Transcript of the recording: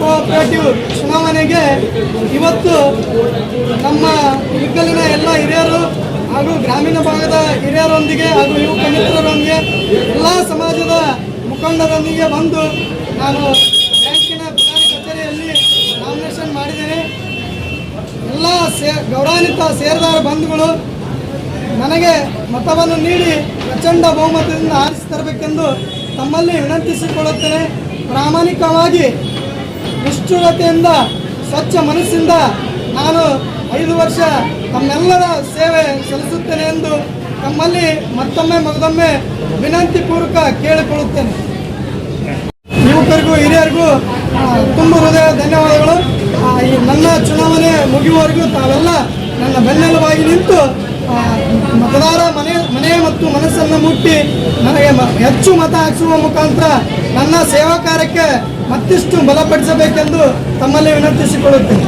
Cooperative ಚುನಾವಣೆಗೆ ಇವತ್ತು ನಮ್ಮ ಇಳಕಲ್ಲಿನ ಎಲ್ಲ ಹಿರಿಯರು ಹಾಗೂ ಗ್ರಾಮೀಣ ಭಾಗದ ಹಿರಿಯರೊಂದಿಗೆ ಹಾಗೂ ಯುವಕ ಮಿತ್ರರೊಂದಿಗೆ ಎಲ್ಲ ಸಮಾಜದ ಮುಖಂಡರೊಂದಿಗೆ ಬಂದು ನಾನು ಬ್ಯಾಂಕಿನ ಪ್ರಧಾನ ಕಚೇರಿಯಲ್ಲಿ ನಾಮಿನೇಷನ್ ಮಾಡಿದ್ದೇನೆ. ಎಲ್ಲ ಸೇ, ಗೌರವಾನ್ವಿತ ಸೇರಿದಾರ ಬಂಧುಗಳು, ನನಗೆ ಮತವನ್ನು ನೀಡಿ ಪ್ರಚಂಡ ಬಹುಮತದಿಂದ ಆರಿಸಿ ತರಬೇಕೆಂದು ತಮ್ಮಲ್ಲಿ ವಿನಂತಿಸಿಕೊಳ್ಳುತ್ತೇನೆ. ಪ್ರಾಮಾಣಿಕವಾಗಿ, ನಿಷ್ಠುರತೆಯಿಂದ, ಸ್ವಚ್ಛ ಮನಸ್ಸಿಂದ ನಾನು ಐದು ವರ್ಷ ತಮ್ಮೆಲ್ಲರ ಸೇವೆ ಸಲ್ಲಿಸುತ್ತೇನೆ ಎಂದು ತಮ್ಮಲ್ಲಿ ಮತ್ತೊಮ್ಮೆ ಮಗದೊಮ್ಮೆ ವಿನಂತಿ ಪೂರ್ವಕ ಕೇಳಿಕೊಳ್ಳುತ್ತೇನೆ. ಯುವಕರಿಗೂ ಹಿರಿಯರಿಗೂ ತುಂಬ ಹೃದಯ ಧನ್ಯವಾದಗಳು. ಈ ನನ್ನ ಚುನಾವಣೆ ಮುಗಿಯುವವರೆಗೂ ತಾವೆಲ್ಲ ನನ್ನ ಬೆನ್ನೆಲುಬಾಗಿ ನಿಂತು ಮತದಾರ ಮನೆ ಮನೆ ಮತ್ತು ಮನಸ್ಸನ್ನು ಮುಟ್ಟಿ, ನನಗೆ ಹೆಚ್ಚು ಮತ ಹಾಕಿಸುವ ಮುಖಾಂತರ ನನ್ನ ಸೇವಾ ಕಾರ್ಯಕ್ಕೆ ಮತ್ತಿಷ್ಟು ಬಲಪಡಿಸಬೇಕೆಂದು ತಮ್ಮಲ್ಲಿ ವಿನಂತಿಸಿಕೊಳ್ಳುತ್ತೇನೆ.